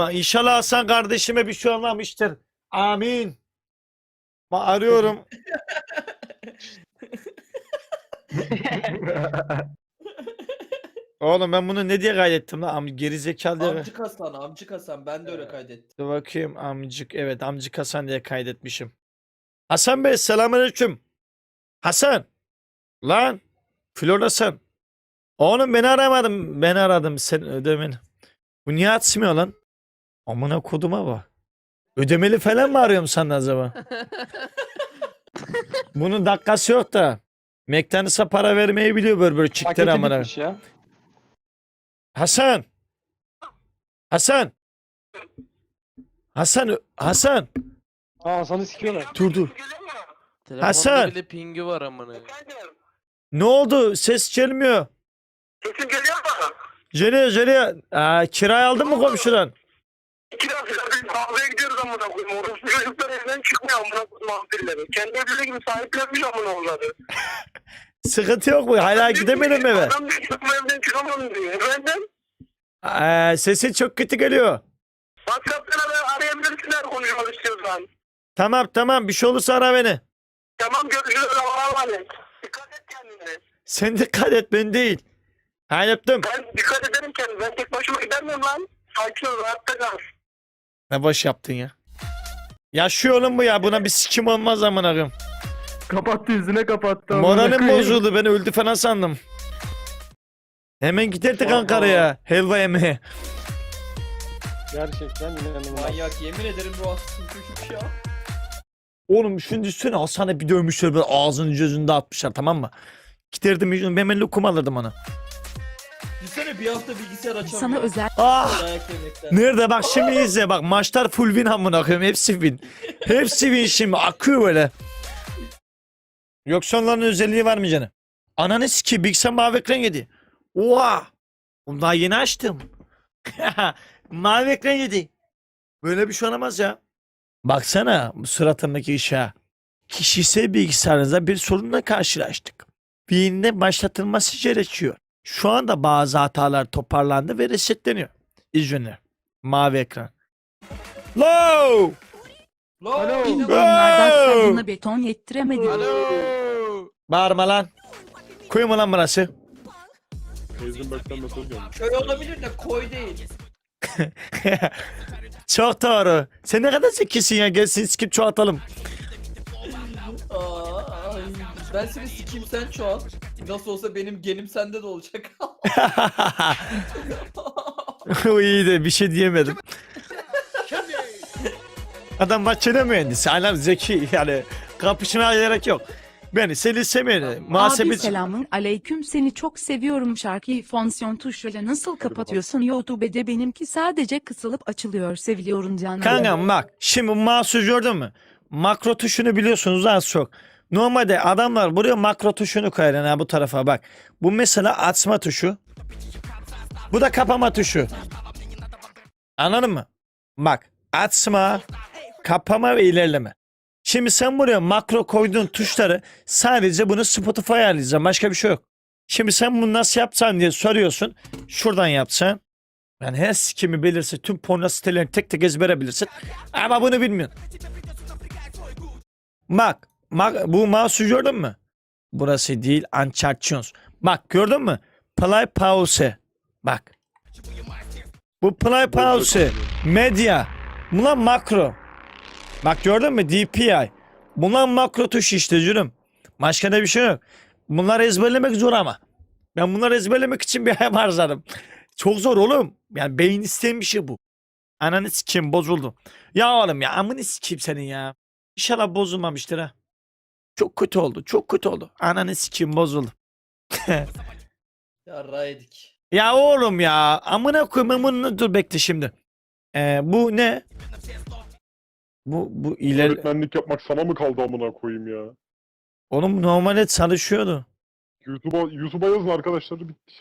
İnşallah Hasan kardeşime bir şey olmamıştır. Amin. Ma arıyorum. Oğlum ben bunu ne diye kaydettim lan? Am gerizekalı diye. Amcık Hasan, Amcık Hasan. Ben de öyle kaydettim. Dur bakayım amcık. Evet amcık Hasan diye kaydetmişim. Hasan Bey selamünaleyküm. Hasan. Lan. Flor Hasan. Oğlum beni aramadım. Ben aradım sen ödemen. Bu niye atmıyor lan? Amına koduma bak. Ödemeli falan mı arıyorum sen acaba? Bunun dakikası yok da. McDonald's'a para vermeyi biliyor böyle böyle çiftler Paketi amına. bitmiş ya. Hasan. Hasan. Hasan. Hasan. Aa Hasan'ı sikiyorlar. Dur dur. Telefonda Hasan. bile pingi var amına. Ne oldu? Ses gelmiyor. Sesim geliyor mu? Geliyor geliyor. Aa, kirayı aldın mı komşudan? İki dakika biz kahveye gidiyoruz amına koyayım. Orası çocuklar evden çıkmıyor amına koyayım vampirleri. Kendi evleri gibi sahiplenmiş amına onları. Sıkıntı yok mu? Hala gidemedim eve. Adam diyor ki çıkma evden çıkamam diyor. Efendim? Aa, sesin çok kötü geliyor. WhatsApp'tan ara arayabilirsinler konuşmak istiyorsan. Tamam tamam bir şey olursa ara beni. Tamam görüşürüz Allah'a emanet. Dikkat et kendine. Sen dikkat et ben değil. Ha yaptım. Ben dikkat ederim kendime. Ben tek başıma gider miyim lan? Sakin ol rahatta kal. Ne boş yaptın ya. Yaşıyor oğlum bu ya. Buna bir sikim olmaz amına koyayım. Kapattı yüzüne kapattı. amına Moralim koyayım. bozuldu. Beni öldü falan sandım. Hemen giderdik Ankara'ya. Helva yemeye. Gerçekten inanılmaz. Manyak yemin ederim bu Hasan çocuk ya. Oğlum şunu düşünsene Hasan'a bir dövmüşler böyle ağzını gözünde atmışlar tamam mı? Giderdim hemen lokum alırdım ona. Bir hafta bilgisayar açamıyor. Sana özel Ah! Dayak yemekten. Nerede bak şimdi izle bak maçlar full win amına koyayım hepsi win. Hepsi win şimdi akıyor böyle. Yoksa onların özelliği var mı canım? Ananı sikeyim bilgisayar mavi ekran yedi. Oha! Onu daha yeni açtım. mavi ekran yedi. Böyle bir şey olamaz ya. Baksana bu suratındaki işe. Kişisel bilgisayarınızda bir sorunla karşılaştık. Birinde başlatılması gerekiyor. Şu anda bazı hatalar toparlandı ve resetleniyor. İzninle. Mavi ekran. Low! Alo. yine onlardan Wow! sabuna beton yettiremedim. Alo. Bağırma lan. Koyma lan burası. Köy olabilir de koy değil. Çok doğru. Sen ne kadar zekisin ya. Gelsin skip çoğaltalım. Ben seni sikeyim sen çoğal. Nasıl olsa benim genim sende de olacak. o iyiydi. Bir şey diyemedim. Adam makine mühendisi. Adam zeki. Yani kapışmaya gerek yok. Beni seni sevmedi. Muhasebe... Abi selamın aleyküm seni çok seviyorum şarkıyı fonksiyon tuşuyla nasıl kapatıyorsun YouTube'de benimki sadece kısılıp açılıyor seviliyorum canım. Kankam bak. Şimdi mouse'u gördün mü? Makro tuşunu biliyorsunuz az çok. Normalde adamlar buraya makro tuşunu koyar yani bu tarafa bak. Bu mesela açma tuşu. Bu da kapama tuşu. Anladın mı? Bak açma, kapama ve ilerleme. Şimdi sen buraya makro koyduğun tuşları sadece bunu Spotify ayarlayacaksın. Başka bir şey yok. Şimdi sen bunu nasıl yapsan diye soruyorsun. Şuradan yapsan. Yani her sikimi belirse tüm porno sitelerini tek tek ezbere bilirsin. Ama bunu bilmiyorsun. Bak, bak bu mouse'u gördün mü? Burası değil Uncharted. Bak gördün mü? Play pause. Bak. Bu play pause. Medya. Bunlar makro. Bak gördün mü? DPI. Bunlar makro tuş işte canım. Başka da bir şey yok. Bunları ezberlemek zor ama. Ben bunları ezberlemek için bir ay harcadım. Çok zor oğlum. Yani beyin isteyen bir şey bu. Ananı sikeyim bozuldu. Ya oğlum ya amını sikeyim senin ya. İnşallah bozulmamıştır ha. Çok kötü oldu. Çok kötü oldu. Ananı sikeyim bozuldu. Ya yedik. ya oğlum ya. Amına koyayım bunu dur bekle şimdi. Ee, bu ne? Bu bu ileri Öğretmenlik yapmak sana mı kaldı amına koyayım ya? oğlum normalde çalışıyordu. YouTube'a YouTube'a yazın arkadaşları bitti.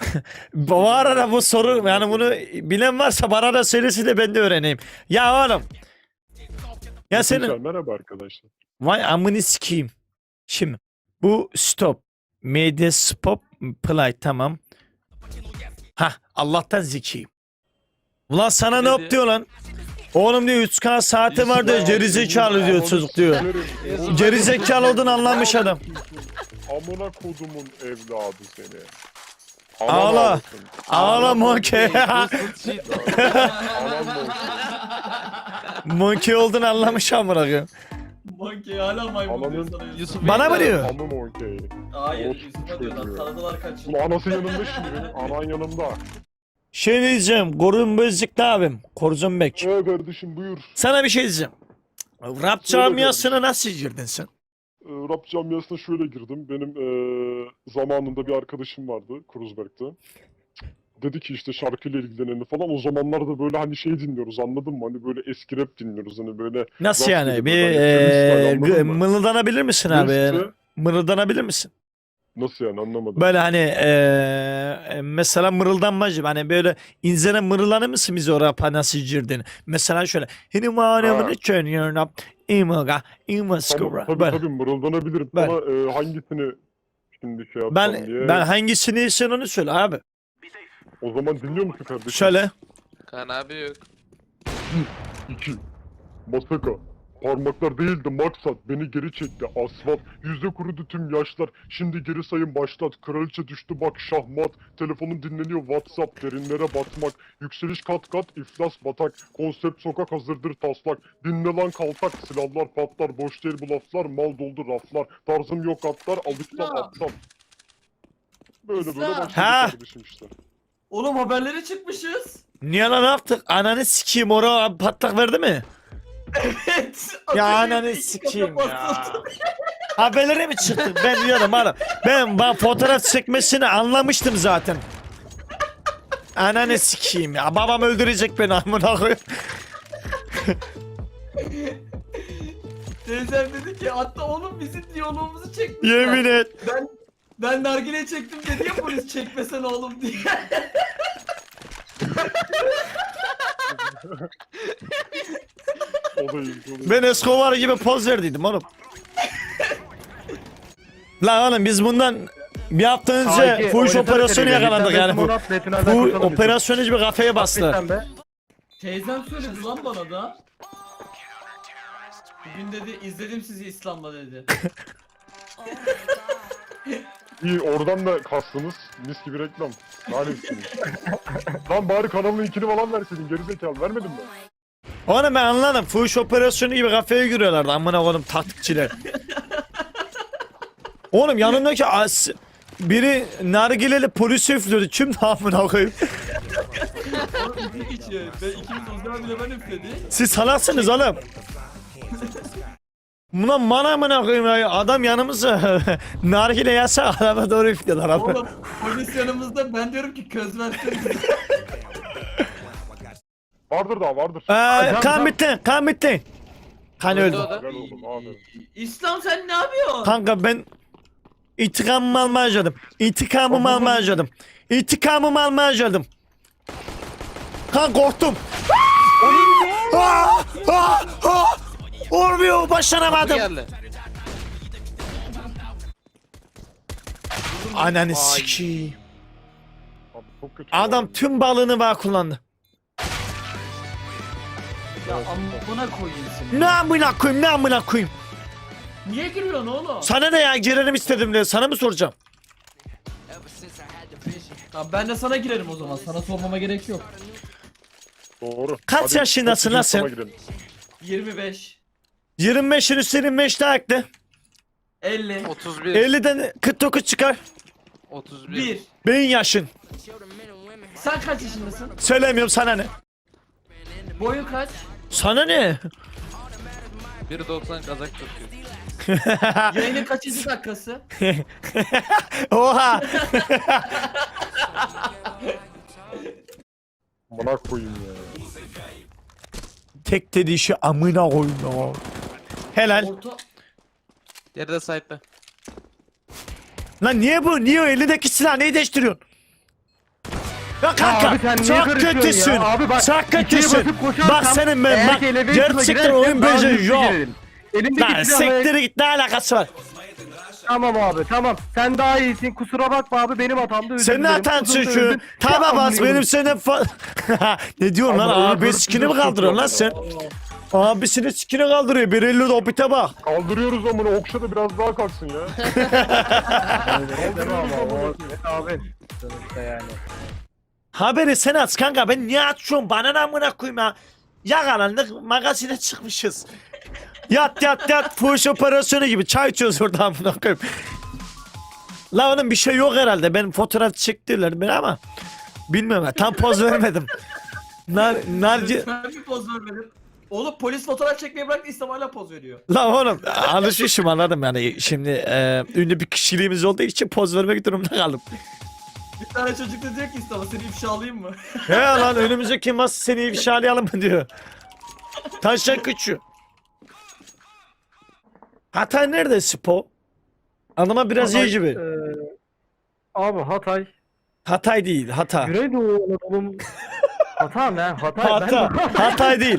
Bu arada bu soru yani bunu bilen varsa bana da söylesin de ben de öğreneyim. Ya oğlum. Ya senin merhaba arkadaşlar. Vay amını sikeyim. Şimdi bu stop. Media stop play tamam. Ha Allah'tan zekiyim. Ulan sana ne yap diyor lan? Oğlum diyor 3K saati var diyor gerizekalı diyor çocuk diyor. Gerizekalı olduğunu anlamış adam. Amına kodumun evladı seni. Ağla. Ağla monkey. Anam olsun. Monkey olduğunu anlamış amına koyayım. Monkey hala maymun diyor sana Yusuf. Yusuf Bana mı diyor? Amım okey. Hayır Olsun Yusuf'a diyor lan çocuğu. tanıdılar kaç. Ulan anası yanımda şimdi benim. Anan yanımda. Şey diyeceğim. Korun Bezikli abim. Koruzun Bek. Ee kardeşim buyur. Sana bir şey diyeceğim. Rap camiasına nasıl girdin sen? Ee, rap camiasına şöyle girdim. Benim ee, zamanında bir arkadaşım vardı Kruzberg'de. Dedi ki işte şarkıyla ilgileneni falan. O zamanlarda böyle hani şey dinliyoruz anladın mı? Hani böyle eski rap dinliyoruz. Hani böyle Nasıl yani? Bir mı? mırıldanabilir misin abi? Neyse, Mırıldanabilir misin? Nasıl yani anlamadım. Böyle hani eee, mesela mırıldanmacı hani böyle inzene mırılanır mısın bize o rap'a nasıl girdin? Mesela şöyle Hini manamını Ha. çönüyorum up imaga imaskura. tabii Böyle. tabii mırıldanabilirim. Ama ee, hangisini şimdi şey yapsam Ben diye. ben hangisini istiyorsun onu söyle abi. O zaman dinliyor musun kardeşim? Söyle. Kaan abi yok. 2. Masaka. Parmaklar değildi maksat. Beni geri çekti asfalt. Yüzde kurudu tüm yaşlar. Şimdi geri sayım başlat. Kraliçe düştü bak şahmat. Telefonun dinleniyor WhatsApp. Derinlere batmak. Yükseliş kat kat iflas batak. Konsept sokak hazırdır taslak. Dinle lan kaltak. Silahlar patlar. Boş değil bu laflar. Mal doldu raflar. Tarzım yok atlar. Alıktan aptal. Böyle böyle başladı Ha. kardeşim işte. Oğlum haberlere çıkmışız. Niye lan ne yaptık? Ananı sikeyim ora patlak verdi mi? Evet. Ya ananı sikeyim ya. Haberlere mi çıktık? Ben diyorum oğlum. Ben, ben fotoğraf çekmesini anlamıştım zaten. Ananı sikeyim ya. Babam öldürecek beni amına koyayım. Teyzem dedi ki hatta oğlum bizim diyalogumuzu çekmiş. Yemin et. Ben ben nargile çektim dedi ya polis çekmesen oğlum diye. O da iyi. o da iyi. Ben Escobar gibi poz verdiydim oğlum. Lan oğlum biz bundan bir hafta önce fuhuş operasyonu yakalandık yani. Bu, bu operasyonu bir kafeye bastılar. be. Teyzem söyledi lan bana da. Bugün dedi izledim sizi İslam'la dedi. İyi oradan da kastınız. Mis gibi reklam. Lanet Lan bari kanalın linkini falan verseydin gerizekalı vermedin mi? Oğlum ben anladım. Fuhuş operasyonu gibi kafeye giriyorlardı amına koydum taktikçiler. Oğlum yanındaki as biri nargileli polisi üflüyordu. Kim ne amına koyayım? Oğlum iki geçiyor. Ben ikimiz Ozan bile ben üfledi. Siz salaksınız oğlum. Buna mana amına koyayım ya. Adam yanımızda nargile yasak adama doğru üflüyorlar abi. Oğlum polis yanımızda ben diyorum ki köz versenize. Vardır daha vardır. Ee, kan bitti, kan bitti. Kan Öldü oğlum abi. İslam sen ne yapıyorsun? Kanka ben intikamımı almaya harcadım. İntikamımı almaya harcadım. İntikamımı almaya harcadım. Kan korktum. Ah! Ah! Ah! Kapı başaramadım. Ananı sikeyim. Adam tüm balığını bağ kullandı. Ya amına koyayım seni. Ne amına koyayım ne amına koyayım. Niye giriyorsun oğlum? Sana ne ya girelim istedim diye sana mı soracağım? Tamam ben de sana girerim o zaman. Sana sormama gerek yok. Doğru. Kaç yaşındasın lan sen? sana girelim. 25 25'in üstüne 5 daha ekle. 50 31. 50'den 49 çıkar. 31. 1 Beyin yaşın. Sen kaç yaşındasın? Söylemiyorum sana ne. Boyun kaç? Sana ne? 1.90 kazak takıyor. Yayının kaçıncı dakikası? Oha. Amına koyayım ya. Tek dediği şey amına koyayım ya. Helal. Orta Diğeri de sahipte. Lan niye bu? Niye o elindeki silah neyi değiştiriyorsun? Ya kanka abi sen niye çok karışıyorsun kötüsün. ya? Abi bak, çok ikiye kötüsün. basıp koşarsam, Bak senin ben eğer bak ki elevator'a gerçekten girersem oyun daha hızlı yok. girerim. Elimdeki Lan silahla siktir git ne alakası var? Tamam abi tamam. Sen daha iyisin. Kusura bakma abi benim hatamdı. özür Senin dilerim. hatan Uzun çünkü. bas Amına benim senin fa- Ne diyorsun lan? Abi sikini mi kaldırıyorsun lan sen? Abisini sikini kaldırıyor. Bir elli dobite bak. Kaldırıyoruz amına okşa da biraz daha kalksın ya. Abi. Sonuçta yani. Haberi sen aç kanka. Ben niye açıyorum? Bana ne amına koyayım ya? Yakalandık magazine çıkmışız. Yat yat yat fuhuş operasyonu gibi çay içiyoruz orada amına koyayım. La onun bir şey yok herhalde. Benim fotoğraf çektiler beni ama bilmiyorum. Tam poz vermedim. Nar, narci... Ben bir poz vermedim. Oğlum polis fotoğraf çekmeyi bıraktı İslam hala poz veriyor. La oğlum alışmışım anladım yani. Şimdi e, ünlü bir kişiliğimiz olduğu için poz vermek durumunda kaldım. Bir tane çocuk da diyor ki İslam'a seni ifşa alayım mı? He lan önümüzdeki mas seni ifşalayalım mı diyor. Taşak küçü. Hatay nerede Spo? Anlama biraz iyi Hatay, gibi. eee, abi Hatay. Hatay değil, Hata. Güneydoğu Anadolu'nun Hata ne? Hatay. Hata. Ben... Hatay değil.